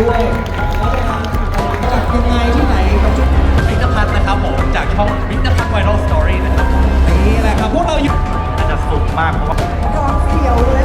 ด้วยเราจะทำจัดยังไงที่ไหนประจุพิพิธภัณฑ์นะครับผมจากช่องพิพิธภัณฑ์ไวรัลสตอรี่นะครับนี่แหละครับพวกเราอยู่น่าจะสุดมากเพราะว่ากองเขียวเลย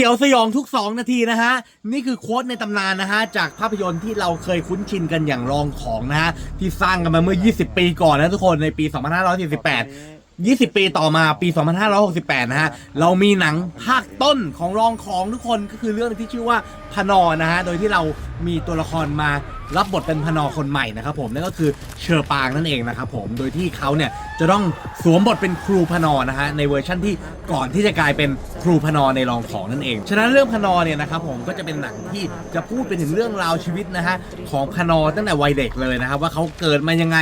สียวสยองทุก 2 นาทีนะฮะ นี่คือโค้ดในตำนานนะฮะ จากภาพยนตร์ที่เราเคยคุ้นชินกันอย่างรองของนะฮะ ที่สร้างกันมาเมื่อ 20 ปีก่อนนะทุกคนในปี 2548 20 ปีต่อมาปี 2568 นะฮะ เรามีหนังภาคต้นของรองของทุกคนก็คือเรื่องที่ชื่อว่าพนอนะฮะ โดยที่เรา มีตัวละครมารับบทเป็นพนอคนใหม่นะครับผมนั่นก็คือเชอร์ปางนั่นเองนะครับผมโดยที่เขาเนี่ยจะต้องสวมบทเป็นครูพนอนะฮะในเวอร์ชั่นที่ก่อนที่จะกลายเป็นครูพนอในรองของนั่นเอง ฉะนั้นเรื่องพนอเนี่ยนะครับผมก็จะเป็นหนังที่จะพูดไปถึงเรื่องราวชีวิตนะฮะของพนอตั้งแต่วัยเด็กเลยนะครับว่าเขาเกิดมายังไง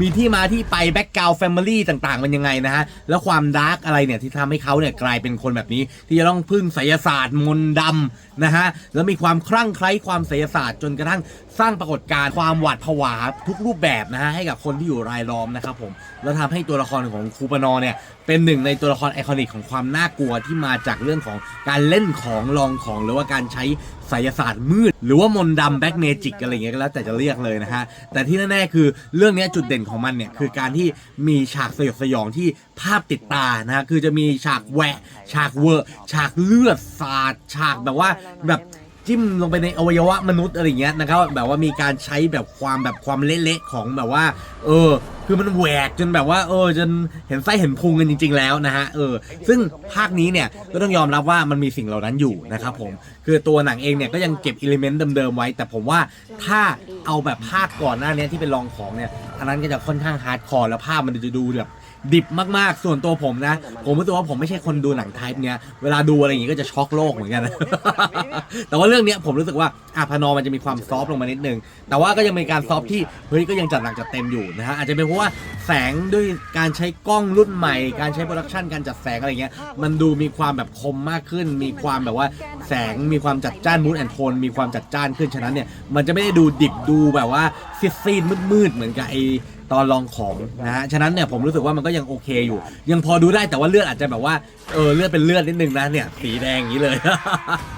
มีที่มาที่ไปแบ็กกราวด์แฟมิลี่ต่างๆ มันยังไงนะฮะแล้วความดาร์กอะไรเนี่ยที่ทำให้เขาเนี่ยกลายเป็นคนแบบนี้ ที่จะต้องพึ่งไสยศาสตร์มนต์ดำ นะฮะแล้วมีความคลั่งไคล้ความไสยศาสตร์จนกระทั่งสร้างปรากฏการณ์ความหวาดผวาทุกรูปแบบนะฮะให้กับคนที่อยู่รายล้อมนะครับผมแล้วทำให้ตัวละครของครูปนอเนี่ยเป็นหนึ่งในตัวละครไอคอนิกของความน่ากลัวที่มาจากเรื่องของการเล่นของลองของหรือว่าการใช้ ไสยศาสตร์มืด หรือว่ามนต์ดำแบ็กเมจิกอะไรเงี้ยก็แล้วแต่จะเรียกเลยนะฮะ แต่ที่แน่ๆคือเรื่องเนี้ยจุดเด่นของมันเนี่ยคือการที่มีฉากสยดสยองที่ภาพติดตานะฮะคือจะมีฉากแหวะ ฉากเวอร์ฉากเลือดสาดฉากแบบว่าแบบจิ้มลงไปในอวัยวะมนุษย์อะไรเงี้ยนะครับแบบว่ามีการใช้แบบความแบบความเละๆของแบบว่า เออ คือมันแหวกจนแบบว่าเออจนเห็นไส้เห็นพุงกันจริง ๆ แล้วนะฮะเออซึ่งภาคนี้เนี่ยก็ต้องยอมรับว่ามันมีสิ่งเหล่านั้นอยู่นะครับผมคือตัวหนังเองเนี่ยก็ยังเก็บอิเลเมนต์เดิมๆไว้ แต่ผมว่าถ้าเอาแบบภาคก่อนหน้านี้ที่เป็นรองของเนี่ยอันนั้นก็จะค่อนข้างฮาร์ดคอร์แล้วภาพมันจะดูแบบดิบมากๆ ส่วนตัวผมนะ ผมรู้ตัวว่าผมไม่ใช่คนดูหนังไทป์เนี้ย เวลาดูอะไรอย่างงี้ก็จะช็อกโลกเหมือนกัน แต่ว่าเรื่องเนี้ยผมรู้สึกว่าอาพานอมันจะมีความซอฟต์ลงมานิดนึง แต่ว่าก็ยังมีการซอฟต์ที่เฮ้ยก็ยังจัดหนักจัดเต็มอยู่นะฮะ อาจจะเป็นเพราะว่าแสงด้วยการใช้กล้องรุ่นใหม่ การใช้โปรดักชันการจัดแสงอะไรเงี้ยมันดูมีความแบบคมมากขึ้น มีความแบบว่าแสงมีความจัดจ้านมูดแอนโทนมีความจัดจ้านขึ้นฉะนั้นเนี่ยมันจะไม่ได้ดูดิบดูแบบว่าซีดๆมืดๆเหมือนกับไอ ตอนลองของนะฮะฉะนั้นเนี่ยผมรู้สึกว่ามันก็ยังโอเคอยู่ ยังพอดูได้แต่ว่าเลือดอาจจะแบบว่าเออเลือดเป็นเลือดนิดนึงนะเนี่ยสีแดงอย่างนี้เลย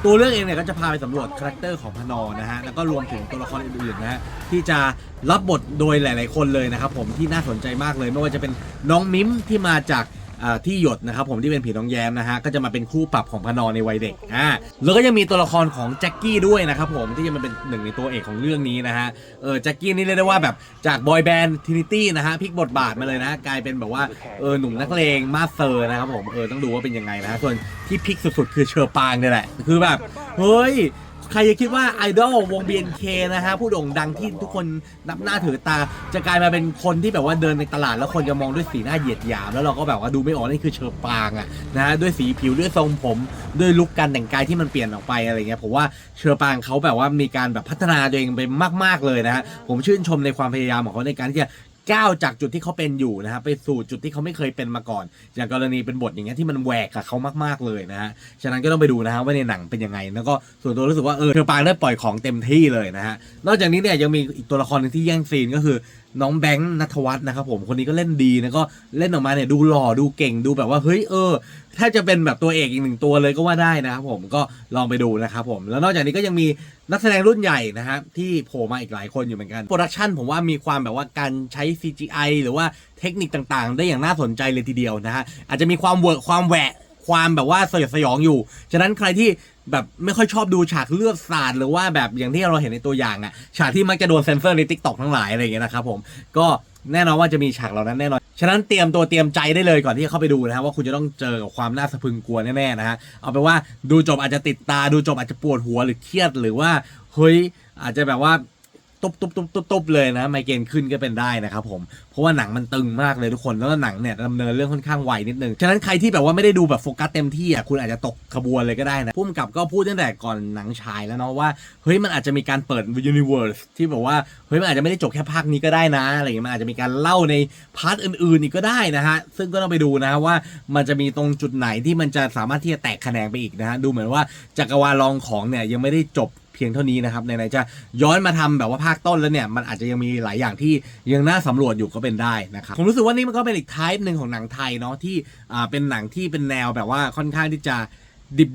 ตัวเรื่องเองเนี่ยก็จะพาไปสำรวจคาแรคเตอร์ของพนอนะฮะแล้วก็รวมถึงตัวละครอื่นๆนะฮะที่จะรับบทโดยหลาย ๆ คนเลยนะครับผมที่น่าสนใจมากเลยไม่ว่าจะเป็นน้องมิมที่มาจาก ที่หยดนะครับผมที่เป็นผีน้องแยมนะฮะก็จะมาเป็นคู่ปรับของพนอในวัยเด็กอ่าแล้วก็ยังมีตัวละครของแจ็คกี้ด้วยนะครับผมที่จะมาเป็นหนึ่งในตัวเอกของเรื่องนี้นะฮะเออแจ็คกี้นี่เรียกได้ว่าแบบจากบอยแบนด์ทินิตี้นะฮะพลิกบทบาทมาเลยนะกลายเป็นแบบว่าเออหนุ่มนักเลงมาสเซอร์นะครับผมเออต้องดูว่าเป็นยังไงนะฮะส่วนที่พลิกสุดๆคือเชอร์ปางเนี่ยแหละคือแบบเฮ้ย ใครจะคิดว่าไอดอลวง BNK นะฮะผู้โด่งดังที่ทุกคนนับหน้าถือตา จะกลายมาเป็นคนที่แบบว่าเดินในตลาดแล้วคนจะมองด้วยสีหน้าเหยียดหยาม แล้วเราก็แบบว่าดูไม่ออกนี่คือเชอปางอะนะฮะด้วยสีผิวด้วยทรงผม ด้วยลุคการแต่งกายที่มันเปลี่ยนออกไปอะไรเงี้ยผมว่าเชอปางเขาแบบว่ามีการแบบพัฒนาตัวเองไปมาก ๆเลยนะฮะผมชื่นชมในความพยายามของเขาในการที่จะ ก้าวจากจุดที่เขาเป็นอยู่นะฮะไปสู่จุดที่เขาไม่เคยเป็นมาก่อน อย่างกรณีเป็นบทอย่างเงี้ยที่มันแหวกกับเขามากๆเลยนะฮะฉะนั้นก็ต้องไปดูนะฮะว่าในหนังเป็นยังไงแล้วก็ส่วนตัวรู้สึกว่าเออเธอปางได้ปล่อยของเต็มที่เลยนะฮะนอกจากนี้เนี่ยยังมีอีกตัวละครหนึงที่แย่งซีนก็คือน้องแบงค์นัทวัฒน์นะครับผมคนนี้ก็เล่นดีนะก็เล่นออกมาเนี่ยดูหล่อดูเก่งดูแบบว่าเฮ้ยเออถ้าจะเป็นแบบตัวเอกอีกหนึ่งตัวเลยก็ว่าได้นะครับผมก็ลองไปดูนะครับผมแล้วนอกจากนี้ก็ยังมีนักแสดงรุ่นใหญ่นะครับที่โผล่มาอีกหลายคนอยู่เหมือนกันโปรดักชันผมว่ามีความแบบว่าการใช้ CGI หรือว่าเทคนิคต่างๆ ได้อย่างน่าสนใจเลยทีเดียวนะฮะอาจจะมีความเวิร์กความแหวะความแบบว่าสยดสยองอยู่ ฉะนั้นใครที่ แบบไม่ค่อยชอบดูฉากเลือดสาดหรือว่าแบบอย่างที่เราเห็นในตัวอย่างอะฉากที่มักจะโดนเซนเซอร์ในทิกตอกทั้งหลายอะไรอย่างเงี้ยนะครับผมก็แน่นอนว่าจะมีฉากเหล่านั้นแน่นอน ฉะนั้นเตรียมตัวเตรียมใจได้เลยก่อนที่จะเข้าไปดูนะครับว่าคุณจะต้องเจอกับความน่าสะพึงกลัวแน่ๆนะฮะเอาเป็นว่าดูจบอาจจะติดตาดูจบอาจจะปวดหัวหรือเครียดหรือว่าเฮ้ยอาจจะแบบว่า ตุบตุบตุบตุบตุบเลยนะไมเกรนขึ้นก็เป็นได้นะครับผมเพราะว่าหนังมันตึงมากเลยทุกคนแล้วหนังเนี่ยดำเนินเรื่องค่อนข้างไวนิดนึงฉะนั้นใครที่แบบว่าไม่ได้ดูแบบโฟกัสเต็มที่อะคุณอาจจะตกขบวนเลยก็ได้นะพุ่มกับก็พูดตั้งแต่ก่อนหนังฉายแล้วเนาะว่าเฮ้ยมันอาจจะมีการเปิดยูนิเวอร์สที่แบบว่าเฮ้ยมันอาจจะไม่ได้จบแค่ภาคนี้ก็ได้นะอะไรอย่างเงี้ยมันอาจจะมีการเล่าในพาร์ทอื่นๆอีกก็ได้นะฮะซึ่งก็ต้องไปดูนะฮะว่ามันจะมีตรงจุดไหนที่มันจะสามารถที่จะแตกแขนงไปอีกนะฮะดูเหมือนว่าจักรวาลรองของเนี่ยยังไม่ได้จบ เพียงเท่านี้นะครับไหนๆจะย้อนมาทำแบบว่าภาคต้นแล้วเนี่ยมันอาจจะยังมีหลายอย่างที่ยังน่าสำรวจอยู่ก็เป็นได้นะครับผมรู้สึกว่านี่มันก็เป็นอีกไทป์หนึ่งของหนังไทยเนาะที่อ่าเป็นหนังที่เป็นแนวแบบว่าค่อนข้างที่จะ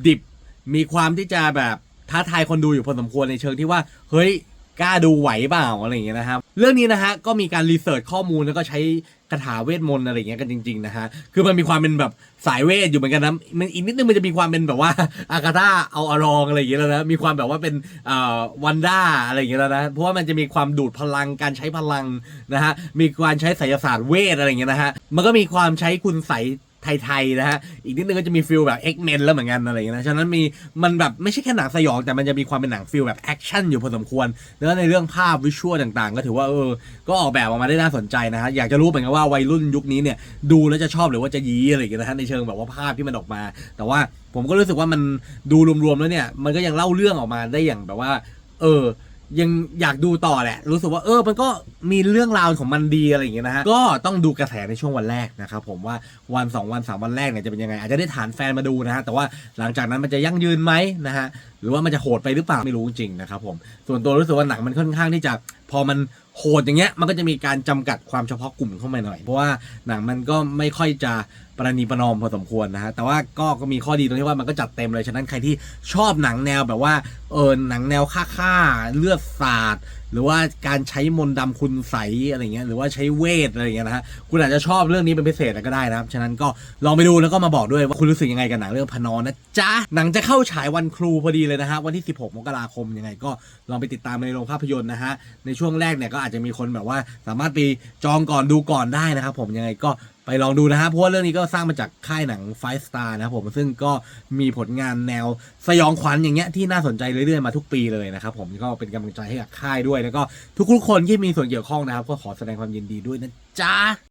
ดิบๆมีความที่จะแบบท้าทายคนดูอยู่พอสมควรในเชิงที่ว่าเฮ้ยกล้าดูไหวเปล่าอะไรอย่างเงี้ยนะครับ เรื่องนี้นะฮะก็มีการรีเสิร์ชข้อมูลแล้วก็ใช้ คาถาเวทมนต์อะไรอย่างเงี้ยกันจริงๆนะฮะคือมันมีความเป็นแบบสายเวทอยู่เหมือนกันนะมันอีกนิดนึงมันจะมีความเป็นแบบว่าอากาธาเอาอารองอะไรอย่างเงี้ยแล้วนะมีความแบบว่าเป็นวันด้าอะไรอย่างเงี้ยแล้วนะเพราะว่ามันจะมีความดูดพลังการใช้พลังนะฮะมีการใช้ไสยศาสตร์เวทอะไรอย่างเงี้ยนะฮะมันก็มีความใช้คุณใส ไทยๆนะฮะอีกนิดนึงก็จะมีฟิลแบบ X-Men แล้วเหมือนกันอะไรอย่างเงี้ยนะฉะนั้นมีมันแบบไม่ใช่แค่หนังสยองแต่มันจะมีความเป็นหนังฟิลแบบแอคชั่นอยู่พอสมควรแล้วในเรื่องภาพวิชวลต่างๆ ก็ถือว่าเออก็ออกแบบออกมาได้น่าสนใจนะฮะอยากจะรู้เหมือนกันว่าวัยรุ่นยุคนี้เนี่ยดูแล้วจะชอบหรือว่าจะยี้อะไรอย่างเงี้ยนะฮะในเชิงแบบว่าภาพที่มันออกมา แต่ว่าผมก็รู้สึกว่ามันดูรวมๆแล้วเนี่ยมันก็ยังเล่าเรื่องออกมาได้อย่างแบบว่า เออ ยังอยากดูต่อแหละ รู้สึกว่าเออ มันก็มีเรื่องราวของมันดีอะไรอย่างเงี้ยนะฮะ ก็ต้องดูกระแสในช่วงวันแรกนะครับผมว่าวัน 2 วัน 3 วันแรกเนี่ยจะเป็นยังไง อาจจะได้ฐานแฟนมาดูนะฮะ แต่ว่าหลังจากนั้นมันจะยั่งยืนไหมนะฮะ หรือว่ามันจะโหดไปหรือเปล่าไม่รู้จริงๆนะครับผม ส่วนตัวรู้สึกว่าหนังมันค่อนข้างที่จะพอมัน โหดอย่างเงี้ยมันก็จะมีการจำกัดความเฉพาะกลุ่มเข้ามาหน่อย เพราะว่าหนังมันก็ไม่ค่อยจะประนีประนอมพอสมควรนะฮะแต่ว่าก็ก็มีข้อดีตรงที่ว่ามันก็จัดเต็มเลยฉะนั้นใครที่ชอบหนังแนวแบบว่าเออหนังแนวฆ่าฆ่าๆเลือดสาด หรือว่าการใช้มนต์ดำคุณใสอะไรเงี้ยหรือว่าใช้เวทอะไรเงี้ยนะฮะคุณอาจจะชอบเรื่องนี้เป็นพิเศษก็ได้นะครับ ฉะนั้นก็ลองไปดูแล้วก็มาบอกด้วยว่าคุณรู้สึกยังไงกับหนังเรื่องพนอนนะจ๊ะหนังจะเข้าฉายวันครูพอดีเลยนะฮะวันที่ 16 มกราคมยังไง ก็ลองไปติดตามในโรงภาพยนตร์นะฮะในช่วงแรกเนี่ยก็อาจจะมีคนแบบว่าสามารถไปจองก่อนดูก่อนได้นะครับผมยังไงก็ ไปลองดูนะฮะเพราะว่าเรื่องนี้ก็สร้างมาจากค่ายหนังไฟสตาร์นะครับผมซึ่งก็มีผลงานแนวสยองขวัญอย่างเงี้ยที่น่าสนใจเรื่อยๆมาทุกปีเลยนะครับผมก็เป็นกำลังใจให้กับค่ายด้วยแล้วก็ทุกๆคนที่มีส่วนเกี่ยวข้องนะครับก็ขอแสดงความยินดีด้วยนะจ๊ะ